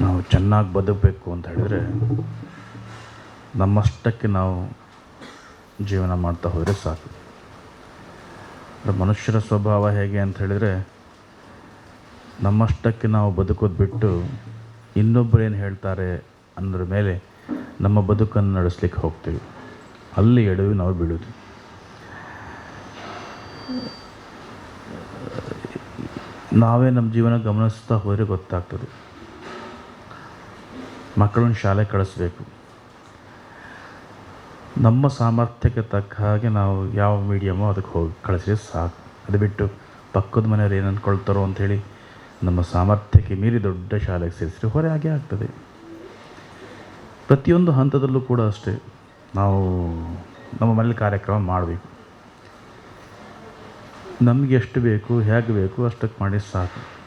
ನಾವು ಚೆನ್ನಾಗಿ ಬದುಕಬೇಕು ಅಂತ ಹೇಳಿದರೆ ನಮ್ಮಷ್ಟಕ್ಕೆ ನಾವು ಜೀವನ ಮಾಡ್ತಾ ಹೋದರೆ ಸಾಕು. ಮನುಷ್ಯರ ಸ್ವಭಾವ ಹೇಗೆ ಅಂತ ಹೇಳಿದರೆ ನಮ್ಮಷ್ಟಕ್ಕೆ ನಾವು ಬದುಕೋದು ಬಿಟ್ಟು ಇನ್ನೊಬ್ಬರು ಏನು ಹೇಳ್ತಾರೆ ಅಂದ್ರ ಮೇಲೆ ನಮ್ಮ ಬದುಕನ್ನು ನಡೆಸ್ಲಿಕ್ಕೆ ಹೋಗ್ತೀವಿ. ಅಲ್ಲಿ ಎಡವಿ ನಾವು ಬೀಳೋದು. ನಾವೇ ನಮ್ಮ ಜೀವನ ಗಮನಿಸ್ತಾ ಹೋದರೆ ಗೊತ್ತಾಗ್ತದೆ. ಮಕ್ಕಳನ್ನ ಶಾಲೆ ಕಳಿಸ್ಬೇಕು. ನಮ್ಮ ಸಾಮರ್ಥ್ಯಕ್ಕೆ ತಕ್ಕ ಹಾಗೆ ನಾವು ಯಾವ ಮೀಡಿಯಮೋ ಅದಕ್ಕೆ ಹೋಗಿ ಕಳಿಸಿದ್ರೆ ಸಾಕು. ಅದು ಬಿಟ್ಟು ಪಕ್ಕದ ಮನೆಯವ್ರು ಏನು ಅಂದ್ಕೊಳ್ತಾರೋ ಅಂಥೇಳಿ ನಮ್ಮ ಸಾಮರ್ಥ್ಯಕ್ಕೆ ಮೀರಿ ದೊಡ್ಡ ಶಾಲೆಗೆ ಸೇರಿಸಿದ್ರೆ ಹೊರೆ ಆಗೇ ಆಗ್ತದೆ. ಪ್ರತಿಯೊಂದು ಹಂತದಲ್ಲೂ ಕೂಡ ಅಷ್ಟೇ ನಾವು ನಮ್ಮ ಮನೇಲಿ ಕಾರ್ಯಕ್ರಮ ಮಾಡಬೇಕು. ನಮಗೆ ಎಷ್ಟು ಬೇಕು, ಹೇಗೆ ಬೇಕು ಅಷ್ಟಕ್ಕೆ ಮಾಡಿ ಸಾಕು.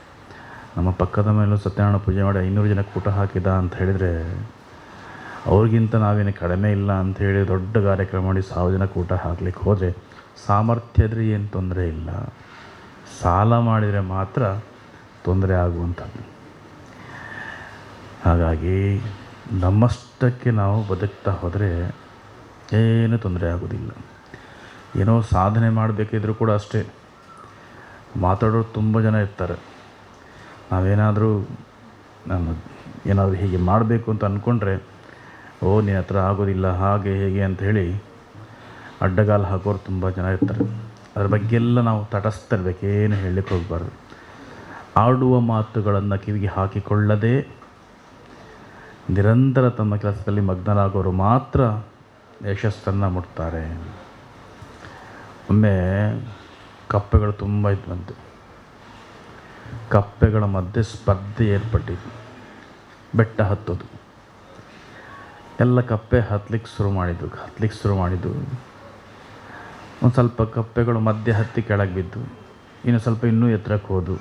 ನಮ್ಮ ಪಕ್ಕದ ಮೇಲೂ ಸತ್ಯನಾರಾಯಣ ಪೂಜೆ ಮಾಡಿ ಐನೂರು ಜನಕ್ಕೆ ಊಟ ಹಾಕಿದ ಅಂತ ಹೇಳಿದರೆ ಅವ್ರಿಗಿಂತ ನಾವೇನು ಕಡಿಮೆ ಇಲ್ಲ ಅಂತ ಹೇಳಿ ದೊಡ್ಡ ಕಾರ್ಯಕ್ರಮ ಮಾಡಿ ಸಾವಿರ ಜನಕ್ಕೆ ಊಟ ಹಾಕ್ಲಿಕ್ಕೆ ಹೋದರೆ ಸಾಮರ್ಥ್ಯ ಇದ್ರೆ ಏನು ತೊಂದರೆ ಇಲ್ಲ. ಸಾಲ ಮಾಡಿದರೆ ಮಾತ್ರ ತೊಂದರೆ ಆಗುವಂಥದ್ದು. ಹಾಗಾಗಿ ನಮ್ಮಷ್ಟಕ್ಕೆ ನಾವು ಬದುಕ್ತಾ ಹೋದರೆ ಏನೂ ತೊಂದರೆ ಆಗೋದಿಲ್ಲ. ಏನೋ ಸಾಧನೆ ಮಾಡಬೇಕಿದ್ರೂ ಕೂಡ ಅಷ್ಟೇ. ಮಾತಾಡೋರು ತುಂಬ ಜನ ಇರ್ತಾರೆ. ನಾವೇನಾದರೂ ನಾನು ಏನಾದರೂ ಹೀಗೆ ಮಾಡಬೇಕು ಅಂತ ಅಂದ್ಕೊಂಡ್ರೆ ಓ, ನಿನ್ನ ಹತ್ರ ಆಗೋದಿಲ್ಲ, ಹಾಗೆ, ಹೇಗೆ ಅಂತ ಹೇಳಿ ಅಡ್ಡಗಾಲ ಹಾಕೋರು ತುಂಬ ಜನ ಇರ್ತಾರೆ. ಅದ್ರ ಬಗ್ಗೆ ಎಲ್ಲ ನಾವು ತಟಸ್ಥಿರ್ಬೇಕು ಏನು ಹೇಳಲಿಕ್ಕೆ ಹೋಗಬಾರ್ದು. ಆಡುವ ಮಾತುಗಳನ್ನು ಕಿವಿಗೆ ಹಾಕಿಕೊಳ್ಳದೆ ನಿರಂತರ ತಮ್ಮ ಕೆಲಸದಲ್ಲಿ ಮಗ್ನರಾಗೋರು ಮಾತ್ರ ಯಶಸ್ಸನ್ನು ಮುಟ್ತಾರೆ. ಒಮ್ಮೆ ಕಪ್ಪೆಗಳು ತುಂಬ ಇದ್ವಂತೆ. ಕಪ್ಪೆಗಳ ಮಧ್ಯೆ ಸ್ಪರ್ಧೆ ಏರ್ಪಟ್ಟಿತು ಬೆಟ್ಟ ಹತ್ತೋದು. ಎಲ್ಲ ಕಪ್ಪೆ ಹತ್ತಲಿಕ್ಕೆ ಶುರು ಮಾಡಿದ್ದು ಹತ್ತಲಿಕ್ಕೆ ಶುರು ಮಾಡಿದ್ದು ಒಂದು ಸ್ವಲ್ಪ ಕಪ್ಪೆಗಳು ಮಧ್ಯೆ ಹತ್ತಿ ಕೆಳಗೆ ಬಿದ್ದು, ಇನ್ನು ಸ್ವಲ್ಪ ಇನ್ನೂ ಎತ್ತರಕ್ಕೆ ಹೋದು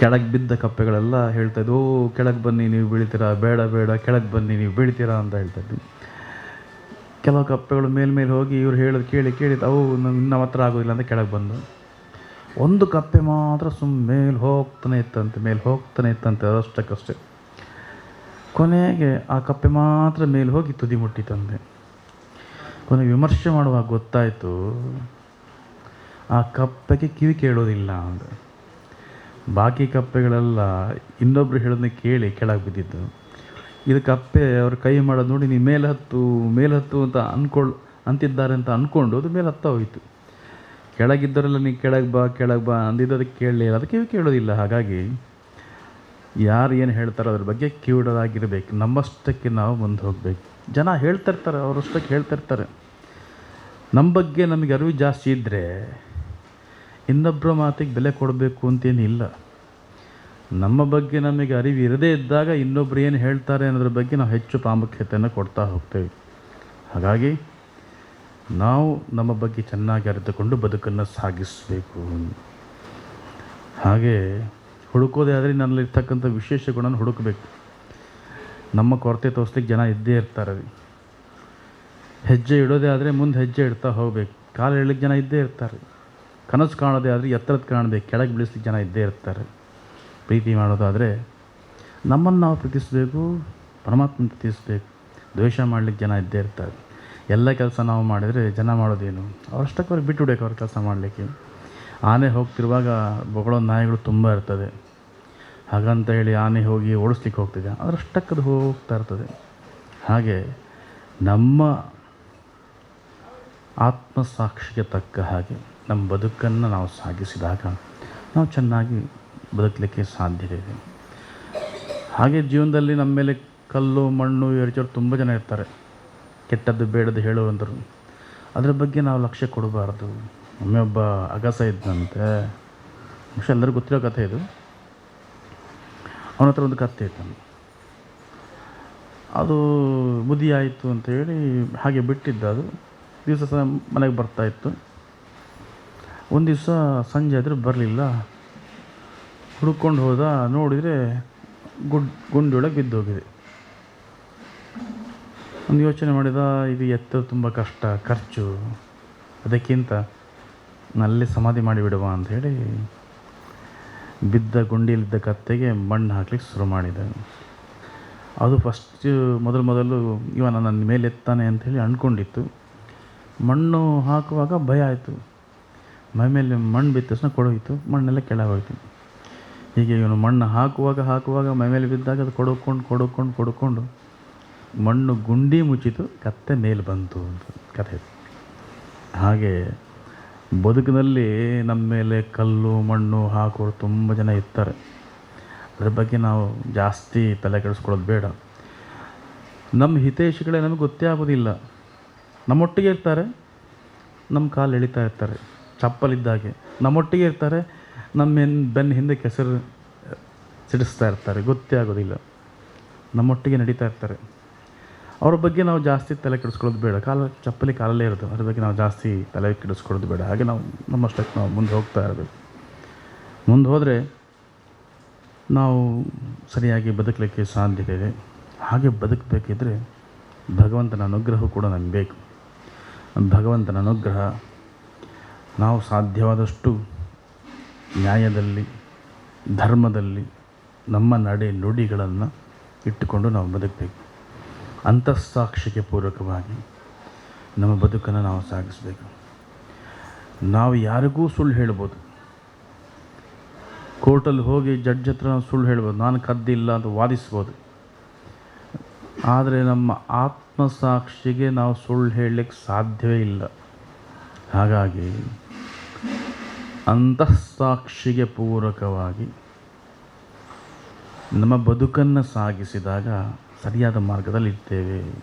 ಕೆಳಗೆ ಬಿದ್ದ ಕಪ್ಪೆಗಳೆಲ್ಲ ಹೇಳ್ತಾ ಇದ್ದು ಓ, ಕೆಳಗೆ ಬನ್ನಿ, ನೀವು ಬೀಳ್ತೀರಾ? ಬೇಡ ಬೇಡ, ಕೆಳಗೆ ಬನ್ನಿ, ನೀವು ಬೀಳ್ತೀರಾ? ಅಂತ ಹೇಳ್ತಾ ಇದ್ವಿ. ಕೆಲವು ಕಪ್ಪೆಗಳು ಮೇಲ್ಮೇಲೆ ಹೋಗಿ ಇವ್ರು ಹೇಳೋದು ಕೇಳಿ ಕೇಳಿ ಅವು ನಮ್ಮ ಹತ್ರ ಆಗೋದಿಲ್ಲ ಅಂತ ಕೆಳಗೆ ಬಂದು. ಒಂದು ಕಪ್ಪೆ ಮಾತ್ರ ಸುಮ್ಮ ಮೇಲೆ ಹೋಗ್ತಾನೆ ಇತ್ತಂತೆ, ಮೇಲೆ ಹೋಗ್ತಾನೆ ಇತ್ತಂತೆ ಅಷ್ಟಕ್ಕಷ್ಟೇ ಕೊನೆಗೆ ಆ ಕಪ್ಪೆ ಮಾತ್ರ ಮೇಲೆ ಹೋಗಿ ತುದಿ ಮುಟ್ಟಿತಂತೆ. ಕೊನೆಗೆ ವಿಮರ್ಶೆ ಮಾಡುವಾಗ ಗೊತ್ತಾಯಿತು, ಆ ಕಪ್ಪೆಗೆ ಕಿವಿ ಕೇಳೋದಿಲ್ಲ ಅಂತ. ಬಾಕಿ ಕಪ್ಪೆಗಳೆಲ್ಲ ಇನ್ನೊಬ್ರು ಹೇಳೋದನ್ನ ಕೇಳಿ ಕೆಳಗೆ ಬಿದ್ದಿದ್ದು. ಇದು ಕಪ್ಪೆ ಅವ್ರ ಕೈ ಮಾಡೋದು ನೋಡಿ ನೀನು ಮೇಲೆ ಹತ್ತು ಮೇಲೆ ಹತ್ತು ಅಂತ ಅಂದ್ಕೊಳ್ಳು ಅಂತಿದ್ದಾರೆ ಅಂತ ಅಂದ್ಕೊಂಡು ಅದು ಮೇಲೆ ಹತ್ತ ಹೋಯಿತು. ಕೆಳಗಿದ್ದವರೆಲ್ಲ ನೀವು ಕೆಳಗೆ ಬಾ ಕೆಳಗೆ ಬಾ ಅಂದಿದ್ದು ಅದಕ್ಕೆ ಕೇಳಲಿಲ್ಲ ಅದಕ್ಕೆ ಕೇಳೋದಿಲ್ಲ. ಹಾಗಾಗಿ ಯಾರು ಏನು ಹೇಳ್ತಾರೋ ಅದ್ರ ಬಗ್ಗೆ ಕಿವಿಡೋದಾಗಿರಬೇಕು ನಮ್ಮಷ್ಟಕ್ಕೆ ನಾವು ಮುಂದೆ ಹೋಗಬೇಕು. ಜನ ಹೇಳ್ತಿರ್ತಾರೆ, ಅವರಷ್ಟಕ್ಕೆ ಹೇಳ್ತಿರ್ತಾರೆ. ನಮ್ಮ ಬಗ್ಗೆ ನಮಗೆ ಅರಿವು ಜಾಸ್ತಿ ಇದ್ದರೆ ಇನ್ನೊಬ್ಬರ ಮಾತಿಗೆ ಬೆಲೆ ಕೊಡಬೇಕು ಅಂತೇನಿಲ್ಲ ನಮ್ಮ ಬಗ್ಗೆ ನಮಗೆ ಅರಿವು ಇರದೇ ಇದ್ದಾಗ ಇನ್ನೊಬ್ರು ಏನು ಹೇಳ್ತಾರೆ ಅನ್ನೋದ್ರ ಬಗ್ಗೆ ನಾವು ಹೆಚ್ಚು ಪ್ರಾಮುಖ್ಯತೆಯನ್ನು ಕೊಡ್ತಾ ಹೋಗ್ತೇವೆ. ಹಾಗಾಗಿ ನಾವು ನಮ್ಮ ಬಗ್ಗೆ ಚೆನ್ನಾಗಿ ಅರಿತುಕೊಂಡು ಬದುಕನ್ನು ಸಾಗಿಸಬೇಕು. ಹಾಗೆ ಹುಡುಕೋದೇ ಆದರೆ ನನ್ನಲ್ಲಿರ್ತಕ್ಕಂಥ ವಿಶೇಷ ಗುಣನ ಹುಡುಕಬೇಕು. ನಮ್ಮ ಕೊರತೆ ತೋರಿಸ್ಲಿಕ್ಕೆ ಜನ ಇದ್ದೇ ಇರ್ತಾರೆ. ಹೆಜ್ಜೆ ಇಡೋದೇ ಆದರೆ ಮುಂದೆ ಹೆಜ್ಜೆ ಇಡ್ತಾ ಹೋಗಬೇಕು. ಕಾಲು ಹೇಳಲಿಕ್ಕೆ ಜನ ಇದ್ದೇ ಇರ್ತಾರೆ. ಕನಸು ಕಾಣೋದೇ ಆದರೆ ಎತ್ತರದ ಕಾಣಬೇಕು. ಕೆಳಗೆ ಬೀಳಿಸ್ಲಿಕ್ಕೆ ಜನ ಇದ್ದೇ ಇರ್ತಾರೆ. ಪ್ರೀತಿ ಮಾಡೋದಾದರೆ ನಮ್ಮನ್ನು ನಾವು ಪ್ರೀತಿಸಬೇಕು, ಪರಮಾತ್ಮನ ಪ್ರೀತಿಸಬೇಕು. ದ್ವೇಷ ಮಾಡಲಿಕ್ಕೆ ಜನ ಇದ್ದೇ ಇರ್ತಾರೆ. ಎಲ್ಲ ಕೆಲಸ ನಾವು ಮಾಡಿದರೆ ಜನ ಮಾಡೋದೇನು? ಅವ್ರಷ್ಟಕ್ಕೆ ಅವ್ರಿಗೆ ಬಿಟ್ಟು ಬಿಡಬೇಕು ಅವ್ರ ಕೆಲಸ ಮಾಡಲಿಕ್ಕೆ. ಆನೆ ಹೋಗ್ತಿರುವಾಗ ಬೊಗಳೋ ನಾಯಿಗಳು ತುಂಬ ಇರ್ತದೆ. ಹಾಗಂತ ಹೇಳಿ ಆನೆ ಹೋಗಿ ಓಡಿಸ್ಲಿಕ್ಕೆ ಹೋಗ್ತಿದೆ. ಅದರಷ್ಟಕ್ಕದು ಹೋಗ್ತಾ ಇರ್ತದೆ. ಹಾಗೆ ನಮ್ಮ ಆತ್ಮಸಾಕ್ಷಿಗೆ ತಕ್ಕ ಹಾಗೆ ನಮ್ಮ ಬದುಕನ್ನು ನಾವು ಸಾಗಿಸಿದಾಗ ನಾವು ಚೆನ್ನಾಗಿ ಬದುಕಲಿಕ್ಕೆ ಸಾಧ್ಯವಿದೆ ಹಾಗೆ ಜೀವನದಲ್ಲಿ ನಮ್ಮ ಮೇಲೆ ಕಲ್ಲು, ಮಣ್ಣು, ಎರಚೋರು ತುಂಬ ಜನ ಇರ್ತಾರೆ. ಕೆಟ್ಟದ್ದು ಬೇಡದ್ದು ಹೇಳುವಂಥರು ಅದ್ರ. ಬಗ್ಗೆ ನಾವು ಲಕ್ಷ್ಯ ಕೊಡಬಾರ್ದು. ಒಮ್ಮೆ ಒಬ್ಬ ಅಗಸ ಇದ್ದಂತೆ ಬಹುಶಃ ಎಲ್ಲರಿಗೂ ಗೊತ್ತಿರೋ ಕಥೆ ಇದು. ಅವನ ಹತ್ರ ಒಂದು ಕತ್ತೆ ಇತ್ತು. ಅದು ಬುದ್ಧಿ ಆಯಿತು ಅಂತೇಳಿ ಹಾಗೆ ಬಿಟ್ಟಿದ್ದ ಅದು. ದಿವಸ ಸಹ ಮನೆಗೆ ಬರ್ತಾ ಇತ್ತು. ಒಂದು ದಿವಸ ಸಂಜೆ ಆದರೂ ಬರಲಿಲ್ಲ. ಹುಡುಕೊಂಡು ಹೋದ, ನೋಡಿದರೆ ಗುಡ್, ಗುಂಡಿಯೊಳಗೆ ಬಿದ್ದೋಗಿದೆ. ಒಂದು ಯೋಚನೆ ಮಾಡಿದ, ಇದು ಎತ್ತೋದು ತುಂಬ ಕಷ್ಟ, ಖರ್ಚು, ಅದಕ್ಕಿಂತ ನಲ್ಲಿ ಸಮಾಧಿ ಮಾಡಿಬಿಡುವ ಅಂಥೇಳಿ ಬಿದ್ದ ಗುಂಡಿಯಲ್ಲಿದ್ದ ಕತ್ತೆಗೆ ಮಣ್ಣು ಹಾಕ್ಲಿಕ್ಕೆ ಶುರು ಮಾಡಿದೆ. ಅದು ಫಸ್ಟ್ ಮೊದಲು ಮೊದಲು ಇವ ನನ್ನ ಮೇಲೆ ಎತ್ತಾನೆ ಅಂಥೇಳಿ ಅಂದ್ಕೊಂಡಿತ್ತು. ಮಣ್ಣು ಹಾಕುವಾಗ ಭಯ ಆಯಿತು. ಮೈ ಮೇಲೆ ಮಣ್ಣು ಬಿದ್ದ ತಕ್ಷಣ ಕೊಡೋಯ್ತು. ಮಣ್ಣೆಲ್ಲ ಕೆಳಗೆ ಹೋಯ್ತು ಹೀಗೆ ಇವನು ಮಣ್ಣು ಹಾಕುವಾಗ ಹಾಕುವಾಗ ಮೈ ಮೇಲೆ ಬಿದ್ದಾಗ ಅದು ಕೊಡೋಕೊಂಡು ಕೊಡೋಕೊಂಡು, ಕೊಡ್ಕೊಂಡು ಮಣ್ಣು ಗುಂಡಿ ಮುಚ್ಚಿತು, ಕತ್ತೆ ಮೇಲೆ ಬಂತು ಅಂತ ಕಥೆ ಹಾಗೆ ಬದುಕಿನಲ್ಲಿ ನಮ್ಮ ಮೇಲೆ ಕಲ್ಲು, ಮಣ್ಣು ಹಾಕೋರು ತುಂಬ ಜನ ಇರ್ತಾರೆ. ಅದ್ರ ಬಗ್ಗೆ ನಾವು ಜಾಸ್ತಿ ತಲೆ ಕೆಡಿಸ್ಕೊಳ್ಳೋದು ಬೇಡ. ನಮ್ಮ ಹಿತೈಷಿಗಳೇ ನಮಗೆ ಗೊತ್ತೇ ಆಗೋದಿಲ್ಲ ನಮ್ಮೊಟ್ಟಿಗೆ ಇರ್ತಾರೆ, ನಮ್ಮ ಕಾಲು ಎಳಿತಾ ಇರ್ತಾರೆ, ಚಪ್ಪಲಿದ್ದಾಗೆ. ನಮ್ಮೊಟ್ಟಿಗೆ ಇರ್ತಾರೆ, ನಮ್ಮ ಬೆನ್ ಬೆನ್ನ ಹಿಂದೆ ಕೆಸರು, ಸಿಡಿಸ್ತಾ ಇರ್ತಾರೆ ಗೊತ್ತೇ ಆಗೋದಿಲ್ಲ ನಮ್ಮೊಟ್ಟಿಗೆ ನಡೀತಾ ಇರ್ತಾರೆ. ಅವ್ರ ಬಗ್ಗೆ ನಾವು ಜಾಸ್ತಿ ತಲೆ ಕೆಡಿಸ್ಕೊಳ್ಳೋದು ಬೇಡ. ಕಾಲ, ಚಪ್ಪಲಿ ಕಾಲಲ್ಲೇ ಇರೋದು ಅದ್ರ ಬಗ್ಗೆ ನಾವು ಜಾಸ್ತಿ ತಲೆ ಕೆಡಿಸ್ಕೊಳ್ಳೋದು ಬೇಡ. ಹಾಗೆ ನಾವು ನಮ್ಮಷ್ಟಕ್ಕೆ ನಾವು ಮುಂದೆ ಹೋಗ್ತಾ ಇರಬೇಕು ಮುಂದೆ ಹೋದರೆ ನಾವು ಸರಿಯಾಗಿ ಬದುಕಲಿಕ್ಕೆ ಸಾಧ್ಯತೆ ಇದೆ ಹಾಗೆ ಬದುಕಬೇಕಿದ್ರೆ ಭಗವಂತನ ಅನುಗ್ರಹ ಕೂಡ ನಮಗೆ ಬೇಕು. ಭಗವಂತನ ಅನುಗ್ರಹ ನಾವು ಸಾಧ್ಯವಾದಷ್ಟು ನ್ಯಾಯದಲ್ಲಿ, ಧರ್ಮದಲ್ಲಿ, ನಮ್ಮ ನಡೆ ನುಡಿಗಳನ್ನು ಇಟ್ಟುಕೊಂಡು ನಾವು ಬದುಕಬೇಕು. ಅಂತಃಸಾಕ್ಷಿಗೆ ಪೂರಕವಾಗಿ ನಮ್ಮ ಬದುಕನ್ನು ನಾವು ಸಾಗಿಸಬೇಕು. ನಾವು ಯಾರಿಗೂ ಸುಳ್ಳು ಹೇಳ್ಬೋದು. ಕೋರ್ಟಲ್ಲಿ ಹೋಗಿ ಜಡ್ಜ್ ಹತ್ರ ಸುಳ್ಳು ಹೇಳ್ಬೋದು. ನಾನು ಕದ್ದಿಲ್ಲ ಅಂತ ವಾದಿಸ್ಬೋದು. ಆದರೆ ನಮ್ಮ ಆತ್ಮಸಾಕ್ಷಿಗೆ ನಾವು ಸುಳ್ಳು ಹೇಳಲಿಕ್ಕೆ ಸಾಧ್ಯವೇ ಇಲ್ಲ. ಹಾಗಾಗಿ ಅಂತಃಸಾಕ್ಷಿಗೆ ಪೂರಕವಾಗಿ ನಮ್ಮ ಬದುಕನ್ನು ಸಾಗಿಸಿದಾಗ ಸರಿಯಾದ ಮಾರ್ಗದಲ್ಲಿ ಇರ್ತೇವೆ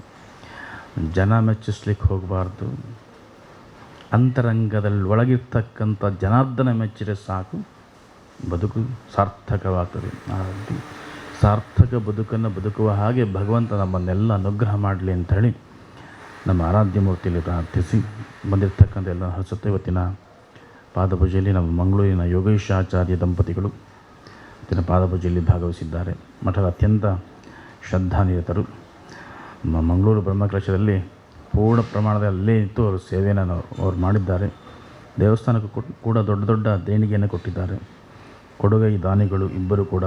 ಜನ ಮೆಚ್ಚಿಸ್ಲಿಕ್ಕೆ ಹೋಗಬಾರ್ದು. ಅಂತರಂಗದಲ್ಲಿ ಒಳಗಿರ್ತಕ್ಕಂಥ ಜನಾರ್ದನ ಮೆಚ್ಚಿದರೆ ಸಾಕು. ಬದುಕು ಸಾರ್ಥಕವಾಗ್ತದೆ. ಹಾಗಾಗಿ ಸಾರ್ಥಕ ಬದುಕನ್ನು ಬದುಕುವ ಹಾಗೆ ಭಗವಂತ ನಮ್ಮನ್ನೆಲ್ಲ ಅನುಗ್ರಹ ಮಾಡಲಿ ಅಂತ ಹೇಳಿ ನಮ್ಮ ಆರಾಧ್ಯ ಮೂರ್ತಿಯಲ್ಲಿ ಪ್ರಾರ್ಥಿಸಿ ಬಂದಿರತಕ್ಕಂಥ ಎಲ್ಲ ಹಸುತ್ತ ಇವತ್ತಿನ ಪಾದಪೂಜೆಯಲ್ಲಿ ನಮ್ಮ ಮಂಗಳೂರಿನ ಯೋಗೇಶಾಚಾರ್ಯ ದಂಪತಿಗಳು ಇವತ್ತಿನ ಪಾದಪೂಜೆಯಲ್ಲಿ ಭಾಗವಹಿಸಿದ್ದಾರೆ. ಮಠದ ಅತ್ಯಂತ ಶ್ರದ್ಧಾನಿರತರು. ಮಂಗಳೂರು ಬ್ರಹ್ಮಕಲಶದಲ್ಲಿ ಪೂರ್ಣ ಪ್ರಮಾಣದ ಅಲ್ಲೇ ಇತ್ತು ಅವರು ಸೇವೆಯನ್ನು ಅವರು ಮಾಡಿದ್ದಾರೆ. ದೇವಸ್ಥಾನಕ್ಕೂ ಕೂಡ ದೊಡ್ಡ ದೊಡ್ಡ ದೇಣಿಗೆಯನ್ನು ಕೊಟ್ಟಿದ್ದಾರೆ. ಕೊಡುಗೈ, ದಾನಿಗಳು ಇಬ್ಬರು ಕೂಡ.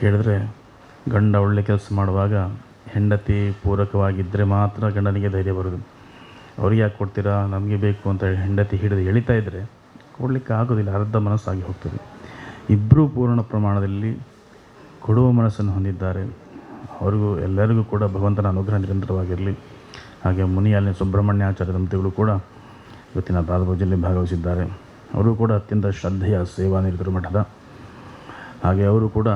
ಕೇಳಿದ್ರೆ ಗಂಡ ಒಳ್ಳೆ ಕೆಲಸ ಮಾಡುವಾಗ ಹೆಂಡತಿ ಪೂರಕವಾಗಿದ್ದರೆ ಮಾತ್ರ ಗಂಡನಿಗೆ ಧೈರ್ಯ ಬರೋದು ಅವ್ರಿಗೆ ಯಾಕೆ ಕೊಡ್ತೀರಾ? ನಮಗೆ ಬೇಕು ಅಂತ ಹೆಂಡತಿ ಹಿಡಿದು ಎಳಿತಾ ಇದ್ದರೆ ಕೊಡಲಿಕ್ಕೆ ಆಗೋದಿಲ್ಲ. ಅರ್ಧ ಮನಸ್ಸಾಗಿ ಹೋಗ್ತದೆ. ಇಬ್ಬರೂ ಪೂರ್ಣ ಪ್ರಮಾಣದಲ್ಲಿ ಕೊಡುವ ಮನಸ್ಸನ್ನು ಹೊಂದಿದ್ದಾರೆ. ಅವರಿಗೂ ಎಲ್ಲರಿಗೂ ಕೂಡ ಭಗವಂತನ ಅನುಗ್ರಹ ನಿರಂತರವಾಗಿರಲಿ. ಹಾಗೆ ಮುನಿಯಾಲಿನ ಸುಬ್ರಹ್ಮಣ್ಯಾಚಾರ್ಯ ದಂಪತಿಗಳು ಕೂಡ ಇವತ್ತಿನ ಪಾದಪೂಜೆಯಲ್ಲಿ ಭಾಗವಹಿಸಿದ್ದಾರೆ. ಅವರು ಕೂಡ ಅತ್ಯಂತ ಶ್ರದ್ಧೆಯ ಸೇವಾನಿರತರು ಮಠದ. ಹಾಗೆ ಅವರು ಕೂಡ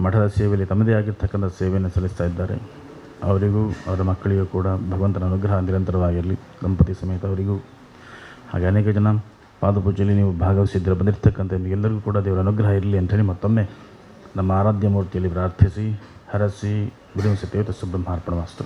ಮಠದ ಸೇವೆಯಲ್ಲಿ ತಮ್ಮದೇ ಆಗಿರ್ತಕ್ಕಂಥ ಸೇವೆಯನ್ನು ಸಲ್ಲಿಸ್ತಾ ಇದ್ದಾರೆ. ಅವರಿಗೂ ಅವರ ಮಕ್ಕಳಿಗೂ ಕೂಡ ಭಗವಂತನ ಅನುಗ್ರಹ ನಿರಂತರವಾಗಿರಲಿ. ದಂಪತಿ ಸಮೇತ ಅವರಿಗೂ. ಹಾಗೆ ಅನೇಕ ಜನ ಪಾದಪೂಜೆಯಲ್ಲಿ ನೀವು ಭಾಗವಹಿಸಿದ್ರೆ ಬಂದಿರತಕ್ಕಂಥ ನಿಮಗೆಲ್ಲರಿಗೂ ಕೂಡ ದೇವರ ಅನುಗ್ರಹ ಇರಲಿ ಅಂತೇಳಿ ಮತ್ತೊಮ್ಮೆ ನಮ್ಮ ಆರಾಧ್ಯ ಮೂರ್ತಿಯಲ್ಲಿ ಪ್ರಾರ್ಥಿಸಿ, ಹರಸಿ ಬಿಡುವಿಸುತ್ತೇವೆ ಸುಬ್ರಹ್ಮಾರ್ಪಣ ಬ್ರಹ್ಮಾರ್ಪಣ ವಾಸ್ತು